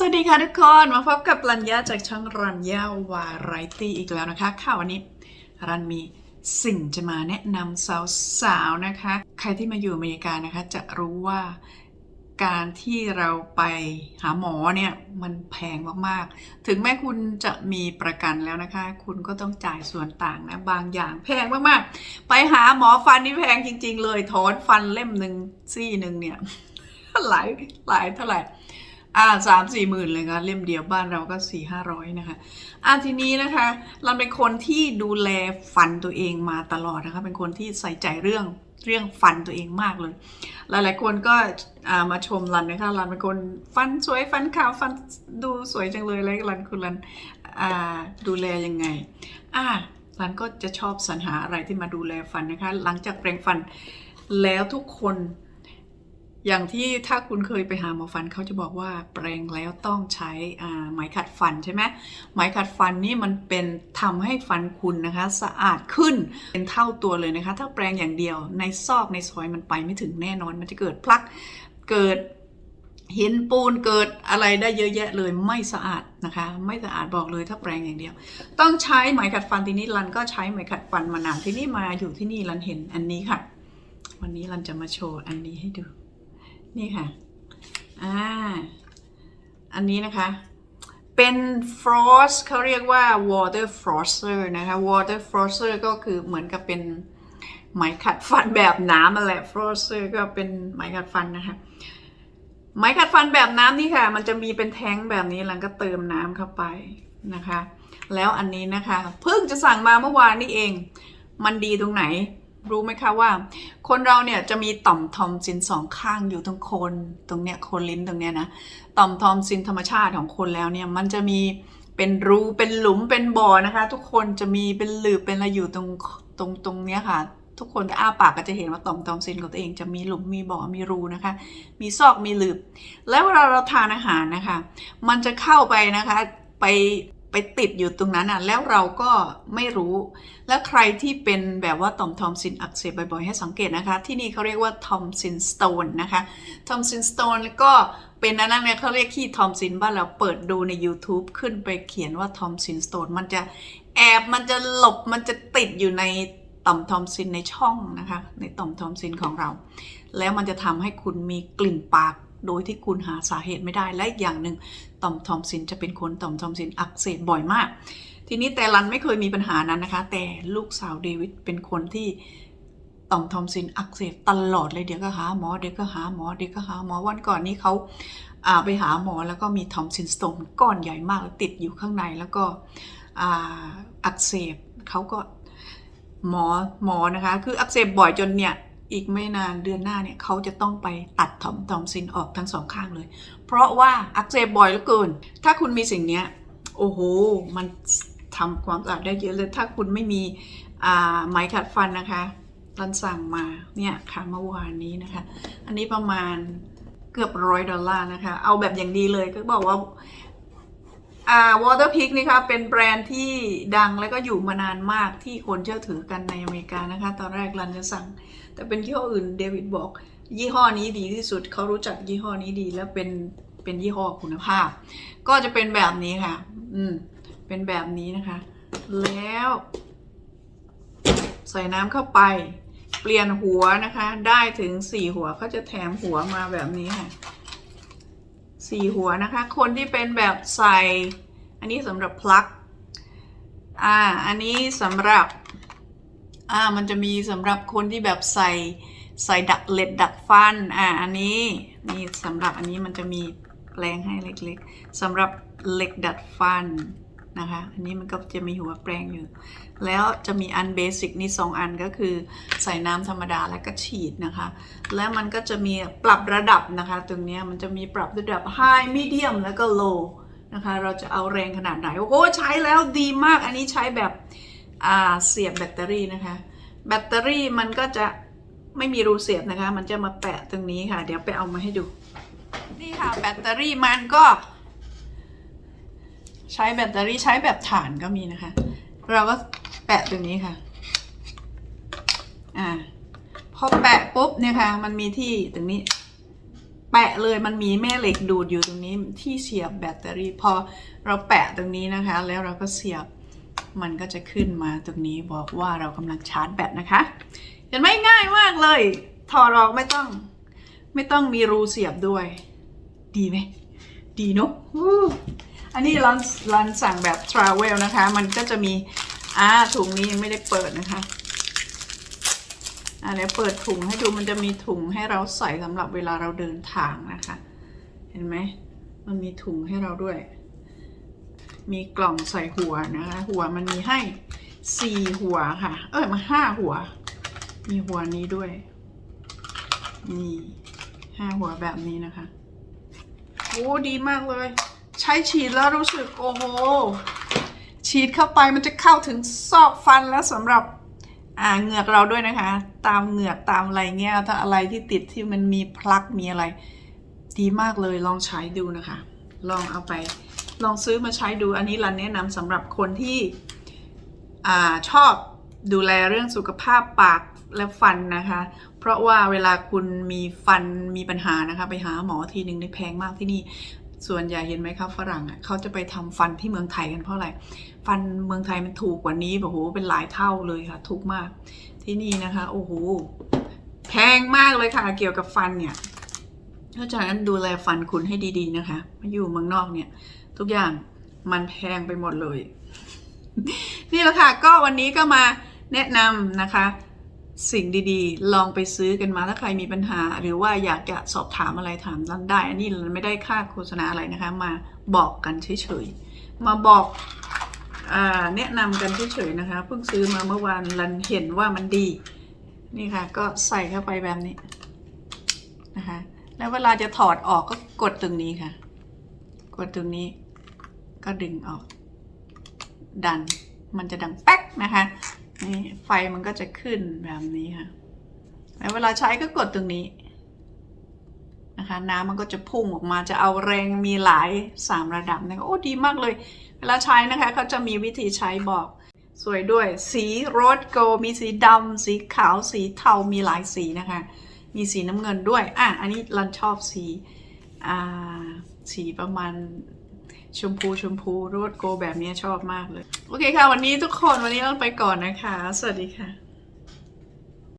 สวัสดีค่ะทุกคน มาพบกับรัญญาจากช่องรัญญาวาไรตี้อีกแล้วนะคะค่ะวันนี้รันมีสิ่งจะมาแนะนำสาวๆนะคะ ใครที่มาอยู่อเมริกานะคะ จะรู้ว่าการที่เราไปหาหมอเนี่ยมันแพงมากๆ ถึงแม้คุณจะมีประกันแล้วนะคะ คุณก็ต้องจ่ายส่วนต่างนะบางอย่างแพงมากๆ ไปหาหมอฟันนี่แพงจริง ๆ เลยถอนฟันเล่มหนึ่งซี่หนึ่งเนี่ยหลายหลายเท่าไหร่ อ่าสามสี่หมื่นเลยค่ะเล่มเดียวบ้านเราก็สี่ห้าร้อยนะคะอ่าทีนี้นะคะเราเป็นคนที่ดูแลฟันตัวเองมาตลอดนะคะเป็นคนที่ใส่ใจเรื่องเรื่องฟันตัวเองมากเลย หลายๆคนก็อ่ามาชมรันนะคะรันเป็นคนฟันสวยฟันขาวฟันดูสวยจังเลยแล้วรันคุณรันอ่าดูแลยังไงอ่ารันก็จะชอบสรรหาอะไรที่มาดูแลฟันนะคะ หลังจากแปรงฟันแล้วทุกคน อย่างที่ถ้าคุณเคยไปหาหมอฟันเขาจะบอกว่าแปรงแล้วต้องใช้ไหมขัดฟันใช่ไหมไหมขัดฟันนี่มันเป็นทำให้ฟันคุณนะคะ สะอาดขึ้นเป็นเท่าตัวเลยนะคะ ถ้าแปรงอย่างเดียวในซอกในซอยมันไปไม่ถึงแน่นอน มันจะเกิดพลักเกิดหินปูนเกิดอะไรได้เยอะแยะเลยไม่สะอาดนะคะ ไม่สะอาดบอกเลยถ้าแปรงอย่างเดียว ต้องใช้ไหมขัดฟันทีนี้รันก็ใช้ไหมขัดฟันมานานที่นี่มาอยู่ที่นี่รันเห็นอันนี้ค่ะ วันนี้รันจะมาโชว์อันนี้ให้ดู นี่ค่ะ อ่า อันนี้นะคะ เป็น frost เขาเรียกว่า water frosser นะคะ water frosser ก็คือเหมือนกับเป็นไหมขัดฟันแบบน้ำนั่นแหละ frosser ก็เป็นไหมขัดฟันนะคะ ไหมขัดฟันแบบน้ำนี่ค่ะ มันจะมีเป็นแท้งแบบนี้แล้วก็เติมน้ำเข้าไปนะคะ แล้วอันนี้นะคะ เพิ่งจะสั่งมาเมื่อวานนี่เอง มันดีตรงไหน รู้ไหมคะว่า คนเราเนี่ยจะมีต่อมทอมซินสองข้างอยู่ตรงโคนตรงเนี้ยโคนลิ้นตรงเนี้ยนะต่อมทอมซินธรรมชาติของคนแล้วเนี่ยมันจะมีเป็นรูเป็นหลุมเป็นบ่อนะคะ ทุกคนจะมีเป็นหลืบเป็นอะไรอยู่ตรงตรงตรงเนี้ยค่ะ ทุกคนอ้าปากก็จะเห็นว่าต่อมทอมซินของตัวเองจะมีหลุมมีบ่อมีรูนะคะ มีซอกมีหลืบ แล้วเวลาเราทานอาหารนะคะ มันจะเข้าไปนะคะไป ไปติดอยู่ตรงนั้นอะแล้วเราก็ไม่รู้ แล้วใครที่เป็นแบบว่าต่อมทอมซินอักเสบบ่อยๆ ให้สังเกตนะคะ ที่นี่เขาเรียกว่าทอมซินสโตนนะคะทอมซินสโตนก็เป็นอันนั้นเนี่ยเขาเรียกขี้ทอมซินบ้านเราเปิดดูใน YouTube ขึ้นไปเขียนว่าทอมซินสโตนมันจะแอบมันจะหลบมันจะติดอยู่ในต่อมทอมซินในช่องนะคะ ในต่อมทอมซินของเรา แล้วมันจะทำให้คุณมีกลิ่นปาก โดยที่คุณหาสาเหตุไม่ได้และอย่างหนึ่งต่อมทอมซินจะเป็นคนต่อมทอมซินอักเสบบ่อยมาก ทีนี้แต่รันไม่เคยมีปัญหานั้นนะคะ แต่ลูกสาวเดวิดเป็นคนที่ต่อมทอมซินอักเสบตลอดเลยเดี๋ยวก็หาหมอเดี๋ยวก็หาหมอเดี๋ยวก็หาหมอวันก่อนนี้เขาอาไปหาหมอแล้วก็มีทอมซินสโตนก้อนใหญ่มากแล้วติดอยู่ข้างในแล้วก็อาอักเสบเขาก็หมอหมอนะคะ คืออักเสบบ่อยจนเนี่ย อีกไม่นานเดือนหน้าเนี่ยเขาจะต้องไปตัดทอมทอมซินออกทั้งสองข้างเลย เพราะว่าอักเสบบ่อยเหลือเกิน ถ้าคุณมีสิ่งนี้โอ้โห มันทำความสะอาดได้เยอะเลย ถ้าคุณไม่มีอ่าไหมขัดฟันนะคะรันสั่งมาเนี่ยค่ะเมื่อวานนี้นะคะ อันนี้ประมาณเกือบร้อยดอลลาร์นะคะ เอาแบบอย่างดีเลยก็บอกว่า อ่า Waterpik นี่ค่ะเป็นแบรนด์ที่ดังแล้วก็อยู่มานานมากที่คนเชื่อถือกันในอเมริกานะคะ ตอนแรกรันจะสั่ง แต่เป็นยี่ห้ออื่นเดวิดบอก ยี่ห้อนี้ดีที่สุดเขารู้จักยี่ห้อนี้ดี แล้วเป็นเป็นยี่ห้อคุณภาพ ก็จะเป็นแบบนี้ค่ะ อืมเป็นแบบนี้นะคะ แล้ว ใส่น้ำเข้าไป เปลี่ยนหัวนะคะ ได้ถึงสี่หัวเขาจะแถมหัวมาแบบนี้ค่ะ สี่หัวนะคะ คนที่เป็นแบบใส่ อันนี้สำหรับพลักอ่าอันนี้สำหรับอ่ามันจะมีสำหรับคนที่แบบใส่ใส่ดักเล็ดดักฟันอ่าอันนี้นี่สำหรับอันนี้มันจะมีแปลงให้เล็กๆสำหรับเหล็กดัดฟัน นะคะ อันนี้มันก็จะมีหัวแปลงอยู่ แล้วจะมีอันเบสิกนี่สองอันก็คือใส่น้ำธรรมดาแล้วก็ฉีดนะคะ แล้วมันก็จะมีปรับระดับนะคะ ตรงนี้มันจะมีปรับระดับ high medium แล้วก็ low นะคะ เราจะเอาแรงขนาดไหน โอ้โห ใช้แล้วดีมาก อันนี้ใช้แบบเสียบแบตเตอรี่นะคะ แบตเตอรี่มันก็จะไม่มีรูเสียบนะคะ มันจะมาแปะตรงนี้ค่ะ เดี๋ยวไปเอามาให้ดู นี่ค่ะแบตเตอรี่มันก็ ใช้แบตเตอรี่ใช้แบบถ่านก็มีนะคะ เราก็แปะตรงนี้ค่ะ อ่า พอแปะปุ๊บเนี่ยค่ะ มันมีที่ตรงนี้ แปะเลยมันมีแม่เหล็กดูดอยู่ตรงนี้ที่เสียบแบตเตอรี่ พอเราแปะตรงนี้นะคะ แล้วเราก็เสียบมันก็จะขึ้นมาตรงนี้บอกว่าเรากำลังชาร์จแบตนะคะเห็นไหมง่ายมากเลยถอดออกไม่ต้อง ไม่ต้องมีรูเสียบด้วย ดีไหม ดีเนอะ อันนี้รันรันสั่งแบบ travel นะคะ มันก็จะมีอ่าถุงนี้ยังไม่ได้เปิดนะคะอ่าเดี๋ยวเปิดถุงให้ดูมันจะมีถุงให้เราใส่สำหรับเวลาเราเดินทางนะคะ เห็นไหมมันมีถุงให้เราด้วย มีกล่องใส่หัวนะคะ หัวมันมีให้สี่หัวค่ะ เอ้ยมาห้าหัว มีหัวนี้ด้วย นี่ห้าหัวแบบนี้นะคะโอ้ดีมากเลย ใช้ฉีดแล้วรู้สึกโอ้โห ฉีดเข้าไปมันจะเข้าถึงซอกฟันแล้วสำหรับอ่าเหงือกเราด้วยนะคะ ตามเหงือกตามอะไรเงี้ยถ้าอะไรที่ติดที่มันมีพลักมีอะไร ดีมากเลยลองใช้ดูนะคะ ลองเอาไปลองซื้อมาใช้ดูอันนี้รันแนะนำสำหรับคนที่อ่าชอบดูแลเรื่องสุขภาพปากและฟันนะคะ เพราะว่าเวลาคุณมีฟันมีปัญหานะคะ ไปหาหมอทีหนึ่งได้แพงมากที่นี่ ส่วนใหญ่เห็นไหมครับฝรั่งอะเขาจะไปทำฟันที่เมืองไทยกันเพราะอะไร ฟันเมืองไทยมันถูกกว่านี้แบบโหเป็นหลายเท่าเลยค่ะ ถูกมาก ที่นี่นะคะโอ้โหแพงมากเลยค่ะ เกี่ยวกับฟันเนี่ยเพราะฉะนั้นดูแลฟันคุณให้ดีๆนะคะมาอยู่เมืองนอกเนี่ย ทุกอย่างมันแพงไปหมดเลย นี่แหละค่ะ ก็วันนี้ก็มาแนะนำนะคะ สิ่งดีๆ ลองไปซื้อกันมาถ้าใครมีปัญหา หรือว่าอยากจะสอบถามอะไรถามรันได้ อันนี้เราไม่ได้ค่าโฆษณาอะไรนะคะ มาบอกกันเฉยๆ มาบอกอแนะนำกันเฉยๆนะคะ เพิ่งซื้อมาเมื่อวานรันเห็นว่ามันดี นี่ค่ะ ก็ใส่เข้าไปแบบนี้นะคะ แล้วเวลาจะถอดออกก็กดตรงนี้ค่ะ กดตรงนี้ ก็ดึงออก ดัน มันจะดังแป๊กนะคะ นี่ไฟมันก็จะขึ้นแบบนี้ค่ะ แล้วเวลาใช้ก็กดตรงนี้นะคะ น้ำมันก็จะพุ่งออกมาจะเอาแรงมีหลายสามระดับนะคะโอ้ดีมากเลย เวลาใช้นะคะเขาจะมีวิธีใช้บอก สวยด้วย สีโรสโกลมีสีดำสีขาวสีเทามีหลายสีนะคะ มีสีน้ำเงินด้วยอะอันนี้รันชอบสีอ่าสีประมาณ ชมพูชมพูโรดโกแบบนี้ชอบมากเลย โอเคค่ะ วันนี้ทุกคนวันนี้เราไปก่อนนะคะ สวัสดีค่ะ